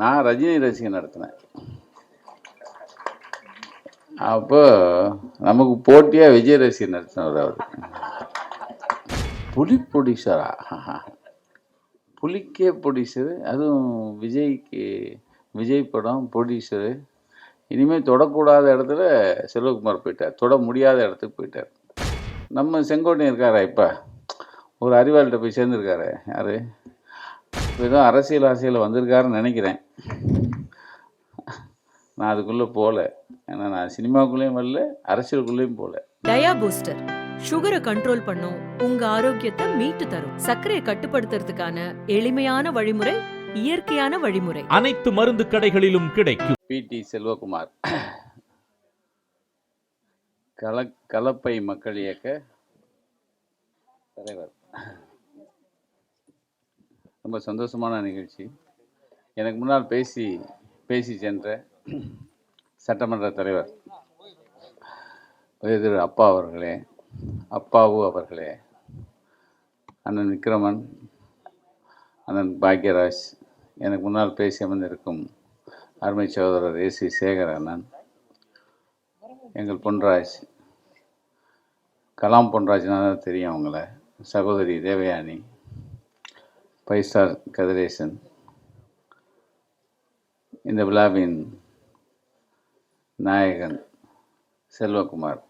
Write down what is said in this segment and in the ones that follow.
நான் ரஜினி ரசிகன் நடத்தினேன். அப்போ நமக்கு போட்டியாக விஜய் ரசிகன் நடத்தினவர் அவர். புலி ப்ரொடியூசரா புலிக்கே ப்ரொடியூசரு அதுவும் விஜய்க்கு விஜய் படம் ப்ரொடியூசரு இனிமேல் தொடக்கூடாத இடத்துல செல்வகுமார் போயிட்டார். தொட முடியாத இடத்துக்கு போயிட்டார். நம்ம செங்கோட்டையன் இருக்காரா இப்போ? ஒரு அறிவாளிகிட்ட போய் சேர்ந்துருக்காரு. யார்? ஏதோ அரசியல் ஆசையில் வந்திருக்காருன்னு நினைக்கிறேன். நான் அதுக்குள்ளே போகல ஏன்னா நான் சினிமாக்குள்ளேயும் வரல அரசியலுக்குள்ளேயும் போகல டயா பூஸ்டர் சுகரை கண்ட்ரோல் பண்ணும் உங்க ஆரோக்கியத்தை மீட்டு தரும். சர்க்கரையை கட்டுப்படுத்துறதுக்கான எளிமையான வழிமுறை இயற்கையான வழிமுறை. அனைத்து மருந்து கடைகளிலும் கிடைக்கும். பிடி செல்வகுமார். கல கலப்பை மக்கள் இயக்க தலைவர். ரொம்ப சந்தோஷமான நிகழ்ச்சி. எனக்கு முன்னால் பேசி பேசி சென்ற சட்டமன்ற தலைவர் உதய திரு அப்பா அவர்களே அப்பாவு அவர்களே அண்ணன் விக்ரமன் அண்ணன் பாக்யராஜ் எனக்கு முன்னால் பேசி அமர்ந்திருக்கும் அருமை சகோதரர் ஏசி சேகர் அண்ணன் எங்கள் பொன்ராஜ் கலாம் பொன்ராஜ்னா தான் தெரியும் அவங்கள சகோதரி தேவயானி ஃபைவ் ஸ்டார் கதிரேசன் இந்த விழாவின் நாயகன் செல்வகுமார்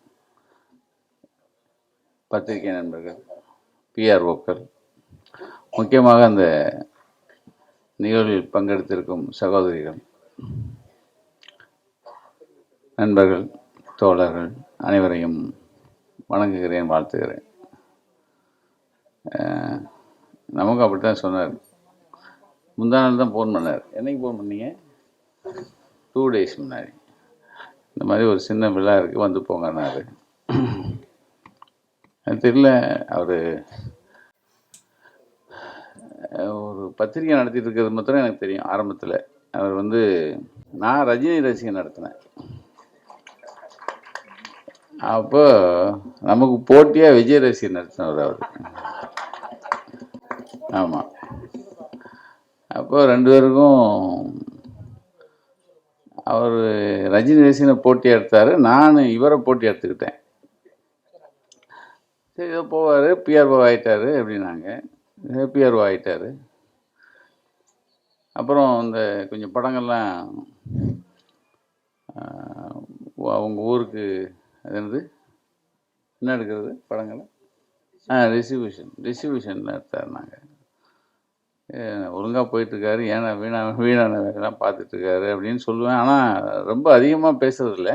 பத்திரிகை நண்பர்கள் பிஆர்ஓக்கள் முக்கியமாக அந்த நிகழ்வில் பங்கெடுத்திருக்கும் சகோதரிகள் நண்பர்கள் தோழர்கள் அனைவரையும் வணங்குகிறேன் வாழ்த்துகிறேன். நமக்கு அப்படித்தான் சொன்னார். முந்தா நாள் தான் ஃபோன் பண்ணார். என்னைக்கு ஃபோன் பண்ணீங்க? டூ டேஸ் முன்னாடி. இந்த மாதிரி ஒரு சின்ன விழா இருக்குது வந்து போங்கன்னாரு எனக்கு தெரியல அவர் ஒரு பத்திரிகை நடத்திட்டு இருக்கிறது மாத்திரம் எனக்கு தெரியும் ஆரம்பத்தில். அவர் வந்து நான் ரஜினி ரசிகன் நடத்தினேன். அப்போ நமக்கு போட்டியாக விஜய் ரசிகன் நடத்தினவர் அவர். ஆமாம் அப்போ ரெண்டு பேருக்கும் அவர் ரஜினி ரசிகனை போட்டி எடுத்தார் நான் இவரை போட்டி எடுத்துக்கிட்டேன் சரி இதோ போவார். பிஆர்ஓ ஆகிட்டார் அப்படின்னாங்க. பிஆர்ஓ ஆகிட்டாரு அப்புறம் இந்த கொஞ்சம் படங்கள்லாம் அவங்க ஊருக்கு அது என்னது? என்ன எடுக்கிறது படங்களை? ஆ டிஸ்ட்ரிபியூஷன் டிஸ்ட்ரிபியூஷனில் எடுத்தார் நாங்கள் ஒழுங்காக போயிட்டுருக்காரு ஏன்னா வீணா வீணான வேலைலாம் பார்த்துட்ருக்காரு அப்படின்னு சொல்லுவேன். ஆனால் ரொம்ப அதிகமாக பேசுறதில்ல.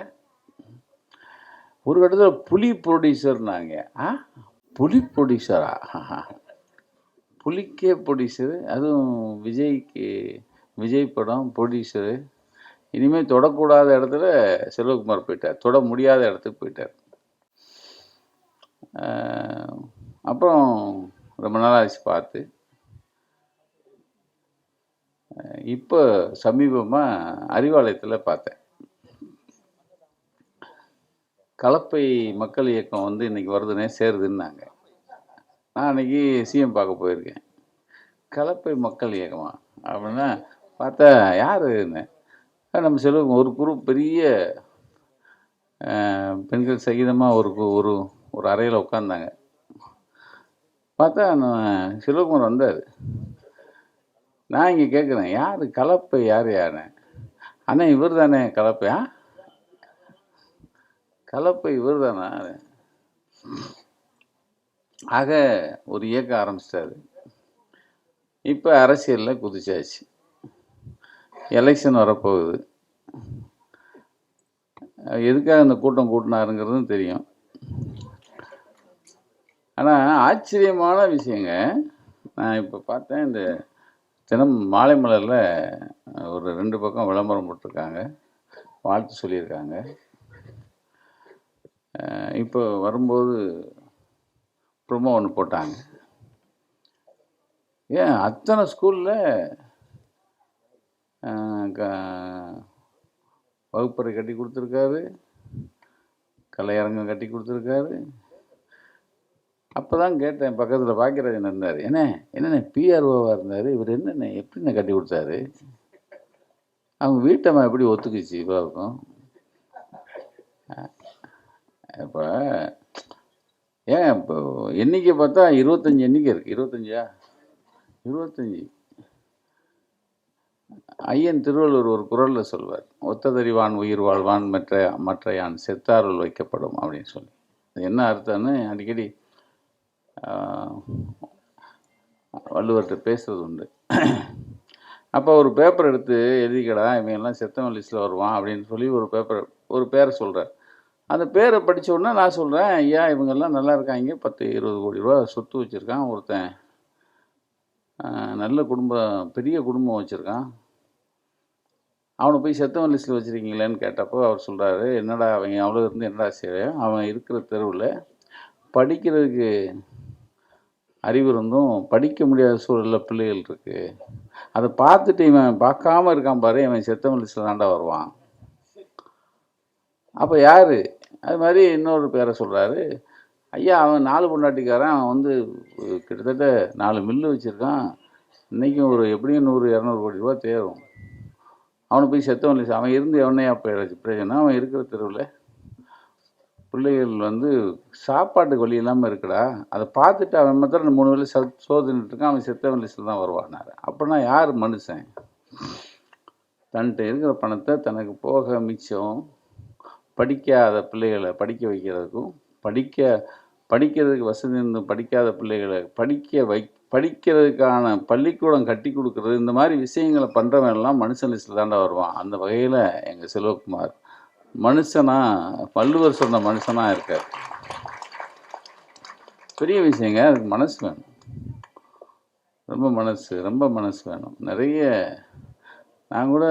ஒரு கட்டத்தில் புலி ப்ரொடியூசர்னாங்க ஆ? புலி ப்ரொடியூசரா புலிக்கே ப்ரொடியூசரு அதுவும் விஜய்க்கு விஜய் படம் ப்ரொடியூசரு இனிமேல் தொடக்கூடாத இடத்துல செல்வகுமார் போயிட்டார். தொட முடியாத இடத்துக்கு போயிட்டார். அப்புறம் ரொம்ப நாள் ஆச்சு பார்த்து. இப்போ சமீபமாக அறிவாலயத்தில் பார்த்தேன். கலப்பை மக்கள் இயக்கம் வந்து இன்னைக்கு வருதுன்னே சேருதுன்னாங்க. நான் அன்னைக்கு சிஎம் பார்க்க போயிருக்கேன். கலப்பை மக்கள் இயக்கமா? அப்படின்னா பார்த்தா யாருன்னு? நம்ம செல்வம் ஒரு குரூப் பெரிய பெண்கள் சகிதமாக ஒரு ஒரு ஒரு அறையில் உட்காந்தாங்க பார்த்தா நான் சிவகுமார் வந்தார். நான் இங்கே கேட்குறேன் யார்? கலப்பை யார் யார்? அண்ணா இவர் தானே கலப்பையா கலப்பை இவர் தானா ஆக ஒரு இயக்கம் ஆரம்பிச்சிட்டாரு. இப்போ அரசியலில் குதிச்சாச்சு. எலெக்ஷன் வரப்போகுது. எதுக்காக இந்த கூட்டம் கூட்டினாருங்கிறதும் தெரியும். ஆனால் ஆச்சரியமான விஷயங்க. நான் இப்போ பார்த்தேன் இந்த தினம் மாலை மலரில் ஒரு ரெண்டு பக்கம் விளம்பரம் போட்டிருக்காங்க. வாழ்த்து சொல்லியிருக்காங்க. இப்போ வரும்போது ப்ரொமோ ஒன்று போட்டாங்க. ஏன்? அத்தனை ஸ்கூலில் வகுப்பறை கட்டி கொடுத்துருக்காரு. கலையரங்கம் கட்டி கொடுத்துருக்காரு. அப்போ தான் கேட்டேன் பக்கத்தில் பாக்கியராஜன் இருந்தார். என்ன என்னண்ணே பிஆர்ஓவாக இருந்தார். இவர் என்னண்ணே எப்படின்னு கட்டி கொடுத்தாரு? அவங்க வீட்டம்மா எப்படி ஒத்துக்குச்சு இவாவுக்கும் இப்போ ஏன் இப்போ எண்ணிக்கை பார்த்தா இருபத்தஞ்சி எண்ணிக்கை இருக்குது இருபத்தஞ்சா? இருபத்தஞ்சி. ஐயன் திருவள்ளுவர் ஒரு குறளில் சொல்வார் ஒத்ததறிவான் உயிர் வாழ்வான் மற்ற மற்ற யான் செத்தாருள் வைக்கப்படும் அப்படின்னு சொல்லி. என்ன அர்த்தம்னு அடிக்கடி வள்ளுவர்கிட்ட பேசுறது உண்டு. அப்போ ஒரு பேப்பர் எடுத்து எழுதிக்கடா இவங்கெல்லாம் எல்லாம் செத்தவன் லிஸ்ட்டில் வருவான் அப்படின்னு சொல்லி ஒரு பேப்பர் ஒரு பேரை சொல்கிறார் அந்த பேரை படித்த உடனே நான் சொல்கிறேன் ஐயா இவங்கெல்லாம் நல்லா இருக்காங்க பத்து இருபது கோடி ரூபா சொத்து வச்சுருக்கான் ஒருத்தன் நல்ல குடும்பம் பெரிய குடும்பம் வச்சுருக்கான். அவனை போய் செத்தவன் லிஸ்ட்டில் வச்சுருக்கீங்களேன்னு கேட்டப்போ அவர் சொல்கிறாரு என்னடா அவன் அவ்வளோ இருந்து என்னடா செய்வேன் அவன் இருக்கிற தெருவில் படிக்கிறதுக்கு அறிவு இருந்தும் படிக்க முடியாத சூழலில் பிள்ளைகள் இருக்குது அதை பார்த்துட்டு இவன் பார்க்காம இருக்கான் பாரு இவன் செத்த லிஸ்ட்டில் தாண்டா வருவான். அப்போ யார்? அது மாதிரி இன்னொரு பேரை சொல்கிறாரு ஐயா அவன் நாலு பொண்டாட்டிக்காரன் அவன் வந்து கிட்டத்தட்ட நாலு மில்லு வச்சுருக்கான். இன்றைக்கும் ஒரு எப்படியும் நூறு இரநூறு கோடி ரூபா தேரும். அவனை போய் செத்தவன் லிஸ்ட் அவன் இருந்து எவனையா போயிடுச்சு பிரயோஜனம்? அவன் இருக்கிற தெருவில் பிள்ளைகள் வந்து சாப்பாட்டுக்கு வழி இல்லாமல் இருக்குடா. அதை பார்த்துட்டு அவன் மாத்திரம் மூணு வேலை ச சோதனைட்டு இருக்கான் அவன் செத்தவன் லிஸ்ட்டில் தான் வருவானாரு அப்படின்னா யார் மனுஷன்? தன்கிட்ட இருக்கிற பணத்தை தனக்கு போக மிச்சம் படிக்காத பிள்ளைகளை படிக்க வைக்கிறதுக்கும் படிக்க படிக்கிறதுக்கு வசதி இருந்தும் படிக்காத பிள்ளைகளை படிக்க வை படிக்கிறதுக்கான பள்ளிக்கூடம் கட்டி கொடுக்கறது இந்த மாதிரி விஷயங்களை பண்ணுறவன் எல்லாம் மனுஷன் லிஸ்ட்டில் தாண்டா வருவான். அந்த வகையில் எங்கள் செல்வகுமார் மனுஷனா பல்லுவர் சொன்ன மனுஷனா இருக்கார். பெரிய விஷயங்க அதுக்கு மனசு வேணும். ரொம்ப மனசு ரொம்ப மனசு வேணும். நிறைய நான் கூட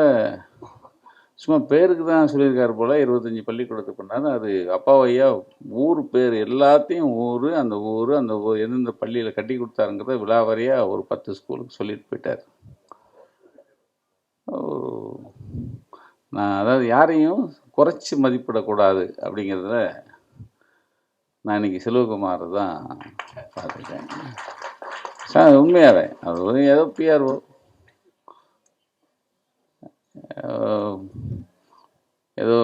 சும்மா பேருக்கு தான் சொல்லியிருக்காரு போல் இருபத்தஞ்சி பள்ளிக்கூடத்துக்கு பண்ணாரு அது அப்பாவையா ஊர் பேர் எல்லாத்தையும் ஊர் அந்த ஊர் அந்த ஊர் எந்தெந்த பள்ளியில் கட்டி கொடுத்தாருங்கிறத விழாவாரியாக ஒரு பத்து ஸ்கூலுக்கு சொல்லிட்டு போயிட்டார். ஓ, நான் அதாவது யாரையும் குறைச்சி மதிப்பிடக்கூடாது அப்படிங்கிறதுல நான் இன்னைக்கு செல்வகுமார் தான் பார்த்துட்டேன் சார் உண்மையாவே அது ஒரு ஏதோ பிஆர்ஓ ஏதோ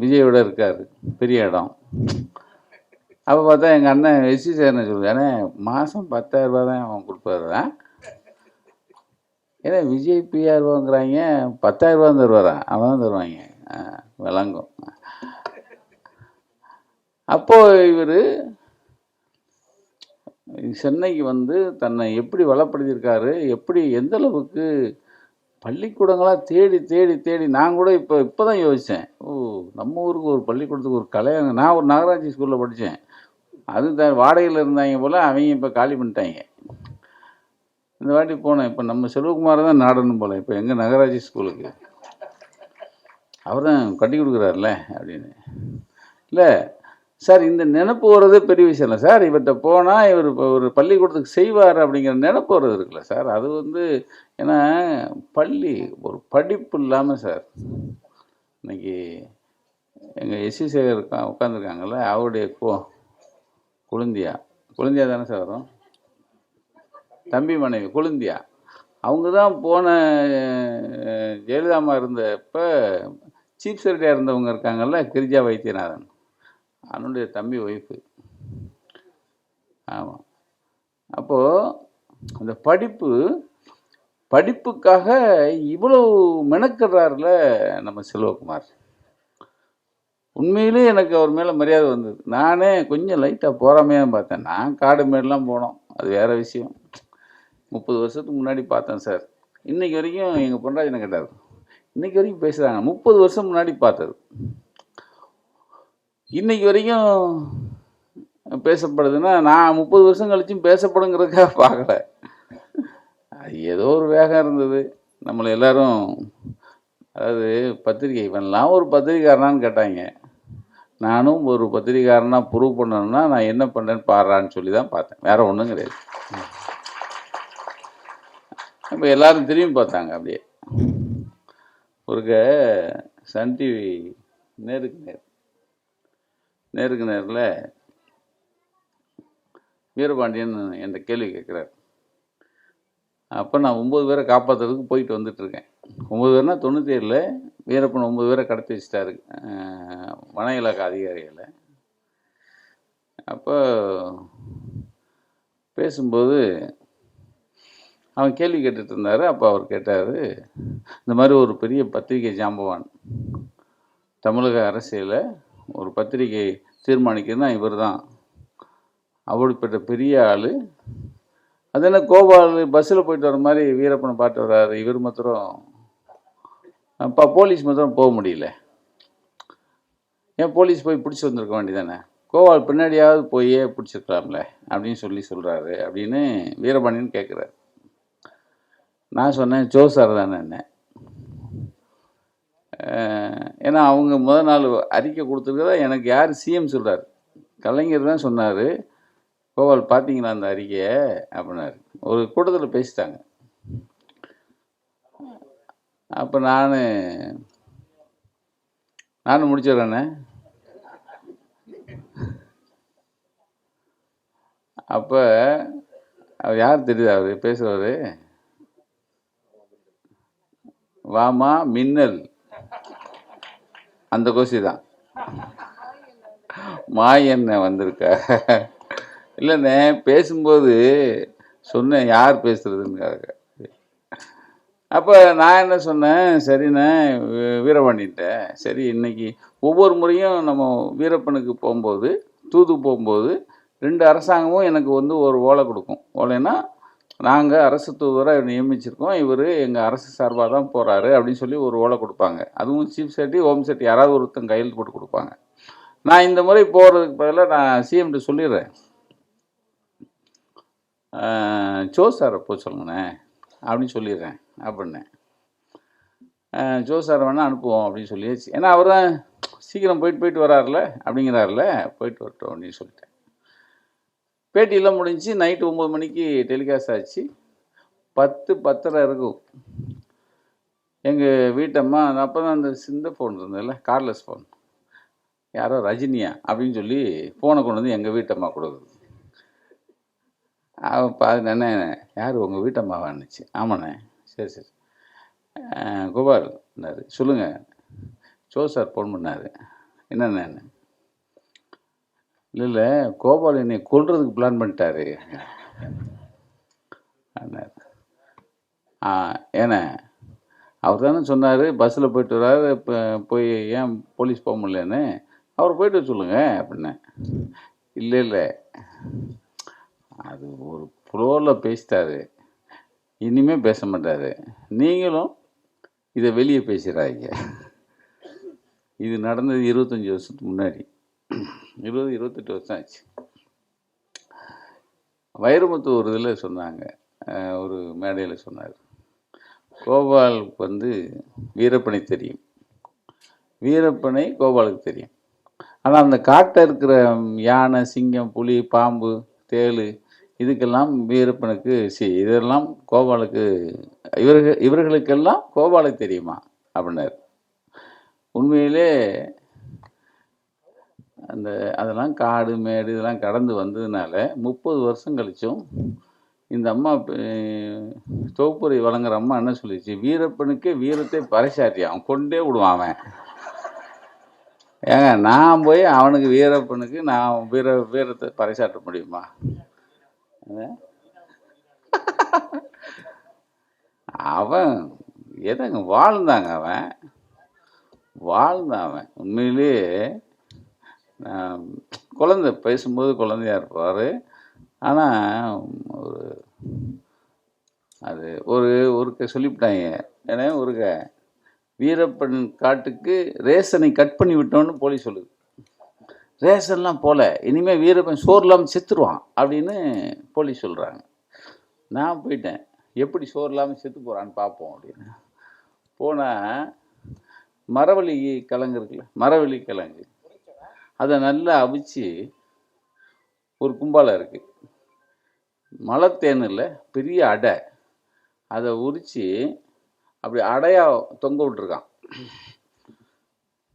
விஜயோட இருக்கார் பெரிய இடம். அப்போ பார்த்தா எங்கள் அண்ணன் எஸ்சி சேர்னு சொல்லுது ஏன்னா மாதம் பத்தாயிரரூபா தான் அவன் கொடுப்பாரு. ஆ? ஏன்னா விஜய் பிஆர்ஓங்கிறாங்க பத்தாயிரரூபா தருவாரா? அவன் தான் தருவாங்க. விளங்கும். அப்போ இவர் சென்னைக்கு வந்து தன்னை எப்படி வளப்படுத்தியிருக்காரு எப்படி எந்த அளவுக்கு பள்ளிக்கூடங்களாக தேடி தேடி தேடி நான் கூட இப்போ இப்போ தான் யோசித்தேன் ஓ நம்ம ஊருக்கு ஒரு பள்ளிக்கூடத்துக்கு ஒரு கல்யாணம் நான் ஒரு நகராட்சி ஸ்கூலில் படித்தேன் அது த வாடகையில் இருந்தாங்க போல் அவங்க இப்போ காலி பண்ணிட்டாங்க. இந்த வாட்டி போனேன். இப்போ நம்ம செல்வகுமார் தான் நாடணும் போல். இப்போ எங்கள் நகராட்சி ஸ்கூலுக்கு? அவர் தான் கட்டி கொடுக்குறாருல அப்படின்னு. இல்லை சார் இந்த நினப்பு வர்றதே பெரிய விஷயம் இல்லை. சார் இவர்கிட்ட போனால் இவர் இப்போ ஒரு பள்ளிக்கூடத்துக்கு செய்வார் அப்படிங்கிற நினப்பு வர்றது இருக்குல்ல சார். அது வந்து ஏன்னா பள்ளி ஒரு படிப்பு இல்லாமல் சார். இன்னைக்கு எங்கள் எஸ்சி சேகர் உட்காந்துருக்காங்கல்ல அவருடைய கோ குழுந்தியா. குழுந்தியா தானே சார் வரும்? தம்பி மனைவி குழுந்தியா. அவங்க தான் போன ஜெயலலிதாமா இருந்தப்போ சீஃப் செக்ரட்டரியாக இருந்தவங்க இருக்காங்கல்ல கிரிஜா வைத்தியநாதன். அவனுடைய தம்பி ஒய்ஃபு ஆமாம் அப்போது அந்த படிப்பு படிப்புக்காக இவ்வளவு மெனக்கிடுறாருல நம்ம செல்வகுமார். உண்மையிலே எனக்கு அவர் மேலே மரியாதை வந்தது. நானே கொஞ்சம் லைட்டாக போகாமையாக பார்த்தேன். நான் காடு மேடெலாம் போனோம். அது வேற விஷயம். முப்பது வருஷத்துக்கு முன்னாடி பார்த்தேன் சார். இன்றைக்கி வரைக்கும் எங்கள் பொன்ராஜனை கேட்டார்? இன்னைக்கு வரைக்கும் பேசுகிறாங்க முப்பது வருஷம் முன்னாடி பார்த்தது. இன்னைக்கு வரைக்கும் பேசப்படுதுன்னா நான் முப்பது வருஷம் கழிச்சும் பேசப்படுங்கிறதுக்காக பார்க்கல. அது ஏதோ ஒரு வேகம் இருந்தது. நம்மளை எல்லாரும் அதாவது பத்திரிகை இவன்லாம் ஒரு பத்திரிகாரனான்னு கேட்டாங்க. நானும் ஒரு பத்திரிகாரனாக ப்ரூவ் பண்ணணும்னா நான் என்ன பண்ணேன்னு பாடுறான்னு சொல்லி தான் பார்த்தேன். வேற ஒன்றும் கிடையாது. இப்போ எல்லாரும் திரும்பி பார்த்தாங்க அப்படியே. ஒருக்க சன் டிவி நேருக்கு நேர். நேருக்கு நேரில் வீரபாண்டியன் என்ற கேள்வி கேட்குறாரு. அப்போ நான் ஒம்பது பேரை காப்பாற்றுறதுக்கு போயிட்டு வந்துட்டுருக்கேன் ஒம்பது பேர்னா தொண்ணூற்றி ஏழில் வீரப்பன் ஒம்பது பேரை கடத்தி வச்சிட்டாரு வன இலாக்கா அதிகாரிகளை. அப்போ பேசும்போது அவன் கேள்வி கேட்டுட்டு இருந்தார் அப்போ அவர் கேட்டார் இந்த மாதிரி ஒரு பெரிய பத்திரிகை ஜாம்பவான் தமிழக அரசியலில் ஒரு பத்திரிகை தீர்மானிக்கிறதுனா இவர் தான் அப்படிப்பட்ட பெரிய ஆள். அது என்ன கோபால் பஸ்ஸில் போயிட்டு வர மாதிரி வீரப்பனை பாட்டு வர்றாரு இவர் மாத்திரம் அப்போ போலீஸ் மாத்திரம் போக முடியல. ஏன் போலீஸ் போய் பிடிச்சி வந்திருக்க வேண்டியதானே கோபால் பின்னாடியாவது போயே பிடிச்சிருக்கலாம்ல அப்படின்னு சொல்லி சொல்கிறாரு அப்படின்னு வீரபாண்டியன் கேட்குறாரு நான் சொன்னேன் ஜோ சார் தானே என்ன. ஏன்னா அவங்க முதல் நாள் அறிக்கை கொடுத்துருக்கதா எனக்கு யார் சிஎம் சொல்கிறார் கலைஞர் தான் சொன்னார் கோபால் பார்த்தீங்களா அந்த அறிக்கையை? அப்படின்னாரு. ஒரு கூட்டத்தில் பேசிட்டாங்க. அப்போ நான் நானும் முடிச்சிடுறேண்ணே அப்போ அவர் யார் தெரியுது அவர் பேசுகிறவர் வாமா மின்னல். அந்த கோசி தான். மாயண்ண வந்திருக்கா? இல்லைண்ணே பேசும்போது சொன்னேன் யார் பேசுறதுன்னு அப்போ நான் என்ன சொன்னேன் சரிண்ணே வீ- வீரபாண்டின்ட்டேன் சரி இன்னைக்கு ஒவ்வொரு முறையும் நம்ம வீரப்பனுக்கு போகும்போது தூது போகும்போது ரெண்டு அரசாங்கமும் எனக்கு வந்து ஒரு ஓலை கொடுக்கும். ஓலைன்னா நாங்கள் அரசு தூதராக நியமிச்சிருக்கோம். இவர் எங்கள் அரசு சார்பாக தான் போகிறாரு அப்படின்னு சொல்லி ஒரு ஓலை கொடுப்பாங்க. அதுவும் சீஃப் செட்டி ஹோம் செட்டி யாராவது ஒருத்தன் கையெழுத்து போட்டு கொடுப்பாங்க. நான் இந்த முறை போகிறதுக்கு பதிலாக நான் சிஎம்கிட்ட சொல்லிடுறேன். ஜோ சாரை போக சொல்லுங்கண்ணே அப்படின்னு சொல்லிடுறேன் அப்படின்னு. ஜோ சார் வேணால் அனுப்புவோம் அப்படின்னு சொல்லியாச்சு. ஏன்னா அவர் தான் சீக்கிரம் போயிட்டு போயிட்டு வராருல அப்படிங்கிறாருல போயிட்டு வரட்டும் அப்படின்னு சொல்லிட்டேன். பேட்டியெல்லாம் முடிஞ்சு நைட்டு ஒம்பது மணிக்கு டெலிகாஸ்ட் ஆச்சு. பத்து பத்தரை இருக்கும். எங்கள் வீட்டம்மா அப்போ தான் அந்த சிந்த ஃபோன் இருந்ததுல கார்லெஸ் ஃபோன் யாரோ ரஜினியா அப்படின்னு சொல்லி ஃபோனை கொண்டு வந்து எங்கள் வீட்டம்மா கொடுக்குது. அவன் பாது என்ன யார் உங்கள் வீட்டம்மாவான்னுச்சு. ஆமாண்ணே. சரி சரி. குபால் சொல்லுங்கள் ஜோ சார் ஃபோன் பண்ணார். என்னண்ணே இல்லை இல்லை கோபால் என்னை கொல்றதுக்கு பிளான் பண்ணிட்டாரு. அண்ணார். ஆ அவர் தானே சொன்னார் பஸ்ஸில் போயிட்டு வர்றாரு இப்போ போய் ஏன் போலீஸ் போக முடியலன்னு? அவர் போயிட்டு வர சொல்லுங்க அப்படின்னேன் இல்லை இல்லை. அது ஒரு ஃப்ளோரில் பேசிட்டாரு. இனிமே பேச மாட்டாரு. நீங்களும் இதை வெளியே பேசுகிறாங்க இது நடந்தது இருபத்தஞ்சி வருஷத்துக்கு முன்னாடி. இருபது இருபத்தெட்டு வருஷம் ஆச்சு. வைரமுத்து ஒரு இதில் சொன்னாங்க. ஒரு மேடையில் சொன்னார். கோபாலுக்கு வந்து வீரப்பனை தெரியும். வீரப்பனை கோபாலுக்கு தெரியும். ஆனால் அந்த காட்டில் இருக்கிற யானை சிங்கம் புலி பாம்பு தேள் இதுக்கெல்லாம் வீரப்பனுக்கு சி இதெல்லாம் கோபாலுக்கு இவர்கள் இவர்களுக்கெல்லாம் கோபாலுக்கு தெரியுமா? அப்படின்னாரு. உண்மையிலே அந்த அதெல்லாம் காடு மேடு இதெல்லாம் கடந்து வந்ததுனால முப்பது வருஷம் கழிச்சும் இந்த அம்மா தொகுப்புரை வழங்குற அம்மா என்ன சொல்லிச்சு? வீரப்பனுக்கே வீரத்தை பறைசாட்டி அவன் கொண்டே விடுவான் அவன். ஏங்க நான் போய் அவனுக்கு வீரப்பனுக்கு நான் வீர வீரத்தை பறைசாட்ட முடியுமா? அவன் எதங்க வாழ்ந்தாங்க அவன். வாழ்ந்தான் அவன். உண்மையிலேயே குழந்தை பேசும்போது குழந்தையா இருப்பார். ஆனால் ஒரு அது ஒரு ஒருக்க சொல்லிவிட்டாங்க ஏன்னா ஒருக்க வீரப்பன் காட்டுக்கு ரேஷனை கட் பண்ணி விட்டோன்னு போலீஸ் சொல்லுது. ரேஷன்லாம் போல இனிமேல் வீரப்பன் சோறு இல்லாமல் செத்துருவான் அப்படின்னு போலீஸ் சொல்கிறாங்க நான் போயிட்டேன் எப்படி சோறு இல்லாமல் செத்து போகிறான்னு பார்ப்போம் அப்படின்னு. போனால் மரவள்ளி கிழங்கு இருக்குல்ல மரவள்ளி கிழங்கு அதை நல்லா அவிச்சு ஒரு கும்பாலம் இருக்குது மலத்தேனில் பெரிய அடை. அதை உரித்து அப்படி அடையாக தொங்க விட்டுருக்கான்.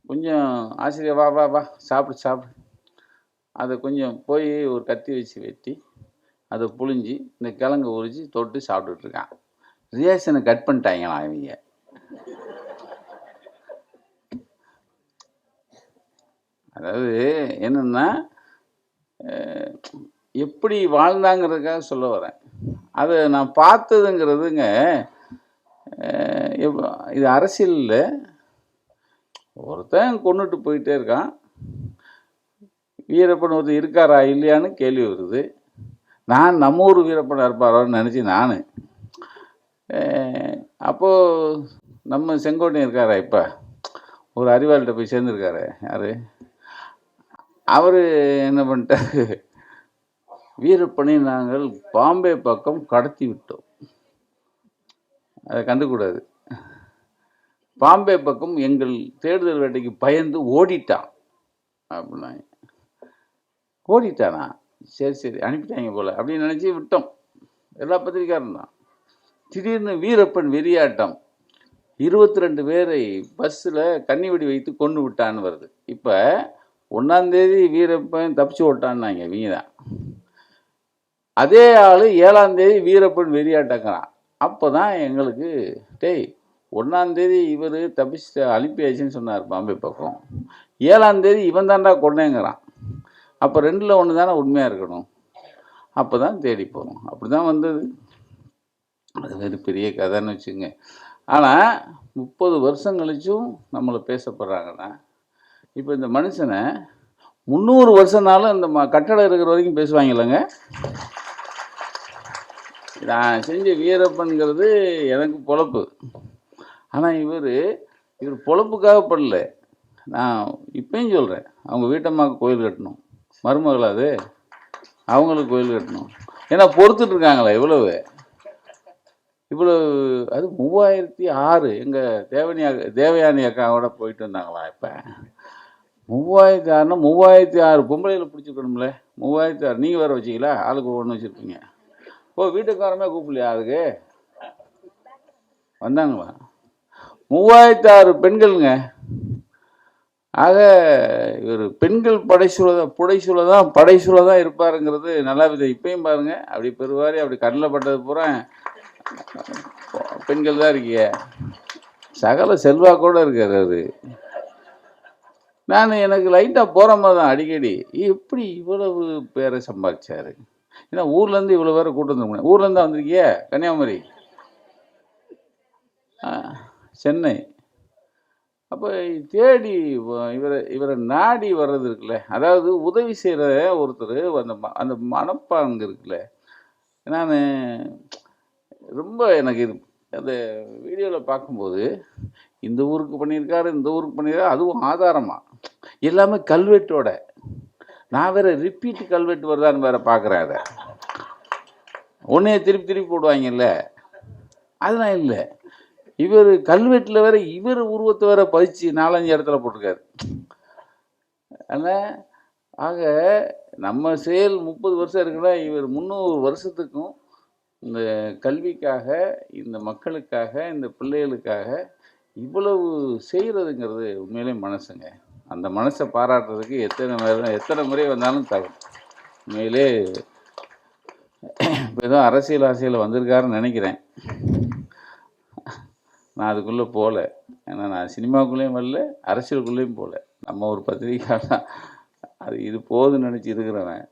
கொஞ்சம் ஆசிரியர் வா வா வா சாப்பிடு சாப்பிடு. அதை கொஞ்சம் போய் ஒரு கத்தி வச்சு வெட்டி அதை புழிஞ்சி இந்த கிழங்கு உரிச்சு தொட்டு சாப்பிட்டுட்ருக்கான் ரியாக்ஷனை கட் பண்ணிட்டாங்களாம் இவங்க. அதாவது என்னென்னா எப்படி வாழ்ந்தாங்கிறதுக்காக சொல்ல வரேன். அதை நான் பார்த்ததுங்கிறதுங்க அஹ், இது அரசியலில் ஒருத்தன் கொண்டுட்டு போயிட்டே இருக்கான். வீரப்பன் ஒருத்தர் இருக்காரா இல்லையான்னு கேள்வி வருது. நான் நம்ம ஊர் வீரப்பன் இருப்பாரோன்னு நினச்சி நான். அப்போது நம்ம செங்கோட்டையன் இருக்காரா இப்போ? ஒரு அறிவாளிகிட்ட போய் சேர்ந்துருக்காரு. யார்? அவர் என்ன பண்ணிட்டாரு? வீரப்பனை நாங்கள் பாம்பே பக்கம் கடத்தி விட்டோம். அதை கண்டுக்கூடாது. பாம்பே பக்கம் எங்கள் தேடுதல் வேட்டைக்கு பயந்து ஓடிட்டான். அப்படின்னாங்க ஓடிட்டானா? சரி சரி அனுப்பிட்டாங்க போல. அப்படின்னு நினச்சி விட்டோம். எல்லா பத்திரிக்காரும் தான். திடீர்னு வீரப்பன் வெறியாட்டம். இருபத்தி ரெண்டு பேரை பஸ்ஸில் கன்னிவெடி வைத்து கொண்டு விட்டான்னு வருது. இப்போ ஒன்றாந்தேதி வீரப்பன் தப்பிச்சு ஓட்டான்னாங்க இவங்க தான். அதே ஆள் ஏழாந்தேதி வீரப்பன் வெறியாட்டங்கிறான் அப்போ தான் எங்களுக்கு டேய் ஒன்றாந்தேதி இவர் தப்பிச்சு அனுப்பியாச்சுன்னு சொன்னார் பாம்பே பக்கம். ஏழாந்தேதி இவன் தாண்டா கொண்டேங்கிறான் அப்போ ரெண்டில் ஒன்று தானே உண்மையாக இருக்கணும். அப்போ தான் தேடி போகிறோம் அப்படி தான் வந்தது. அது வேறு பெரிய கதைன்னு வச்சுங்க ஆனால் முப்பது வருஷம் கழிச்சும் நம்மளை பேசப்படுறாங்கன்னா இப்போ இந்த மனுஷனை முந்நூறு வருஷம்னாலும் இந்த ம கட்டடம் இருக்கிற வரைக்கும் பேசுவாங்க இல்லைங்க நான் செஞ்ச வீரப்பன்கிறது எனக்கு பொழப்பு. ஆனால் இவர் இவர் பொழப்புக்காக பண்ணல நான் இப்பயும் சொல்கிறேன் அவங்க வீட்டம்மாவுக்கு கோயில் கட்டணும். மருமகளா அது? அவங்களுக்கு கோயில் கட்டணும். ஏன்னா பொறுத்துட்டு இருக்காங்களே இவ்வளவு. இவ்வளவு அது மூவாயிரத்தி ஆறு எங்கள் தேவனியா தேவயானி அக்காவோட போயிட்டு வந்தாங்களா இப்போ? மூவாயிரத்தி ஆறுனா மூவாயிரத்தி ஆறு பொம்பளையில் பிடிச்சிருக்கணும்ல. மூவாயிரத்தி ஆறு நீங்கள் வேறு வச்சிங்களா ஆளுக்கு ஒன்று வச்சுருப்பீங்க. ஓ வீட்டுக்காரமே கூப்பிடலையா அதுக்கு? வந்தாங்களா மூவாயிரத்தி ஆறு பெண்கள்ங்க. ஆக இவர் பெண்கள் படைசூழ தான் புடைசூழ தான் படைசூழ தான் இருப்பாருங்கிறது நல்லா வித. இப்பயும் பாருங்க அப்படி பெருவாரி அப்படி கண்ணில் பட்டது பூரா பெண்கள் தான் இருக்கீங்க. சகல செல்வாக்கோட இருக்கார் அவர். நான் எனக்கு லைட்டாக போகிற மாதிரி தான் அடிக்கடி. எப்படி இவ்வளவு பேரை சம்பாதிச்சார்? ஏன்னா ஊர்லேருந்து இவ்வளோ பேரை கூட்டு வந்துருக்கணும் ஊர்லேருந்து வந்திருக்கியே கன்னியாகுமரி. சென்னை. அப்போ தேடி இவரை இவரை நாடி வர்றது இருக்குல்ல. அதாவது உதவி செய்கிற ஒருத்தர் அந்த ம- அந்த மனப்பாங்கு இருக்குல்ல. நான் ரொம்ப எனக்கு இது அந்த வீடியோவில் பார்க்கும்போது இந்த ஊருக்கு பண்ணியிருக்காரு இந்த ஊருக்கு பண்ணியிருக்காரு அதுவும் ஆதாரமாக எல்லாமே கல்வெட்டோட. நான் வேற ரிப்பீட் கல்வெட்டு வருதான்னு வேற பார்க்குறேன் அதை உன்னையே திருப்பி திருப்பி போடுவாங்கல்ல. அதெல்லாம் இல்லை. இவர் கல்வெட்டில் வேற இவர் உருவத்தை வேற பதிச்சு நாலஞ்சு இடத்துல போட்டிருக்காரு. அதனால் ஆக நம்ம செயல் முப்பது வருஷம் இருக்குன்னா இவர் முந்நூறு வருஷத்துக்கும் இந்த கல்விக்காக இந்த மக்களுக்காக இந்த பிள்ளைகளுக்காக இவ்வளவு செய்கிறதுங்கிறது உண்மையிலே மனசுங்க. அந்த மனசை பாராட்டுறதுக்கு எத்தனை முறை எத்தனை முறை வந்தாலும் தகும் உண்மையிலே இப்போ ஏதோ அரசியல் ஆசையில் வந்திருக்காருன்னு நினைக்கிறேன். நான் அதுக்குள்ளே போகல ஏன்னா நான் சினிமாக்குள்ளேயும் வரல அரசியலுக்குள்ளேயும் போகல நம்ம ஒரு பத்திரிக்கை அது இது போதுன்னு நினச்சி இருக்கிறவன்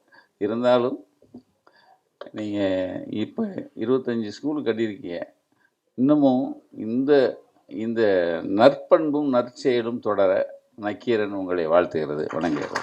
இருந்தாலும் நீங்கள் இப்போ இருபத்தஞ்சி ஸ்கூல் கட்டியிருக்கீங்க. இன்னமும் இந்த இந்த நற்பண்பும் நற்செயலும் தொடர நக்கீரன் உங்களை வாழ்த்துகிறது வணங்குகிறது.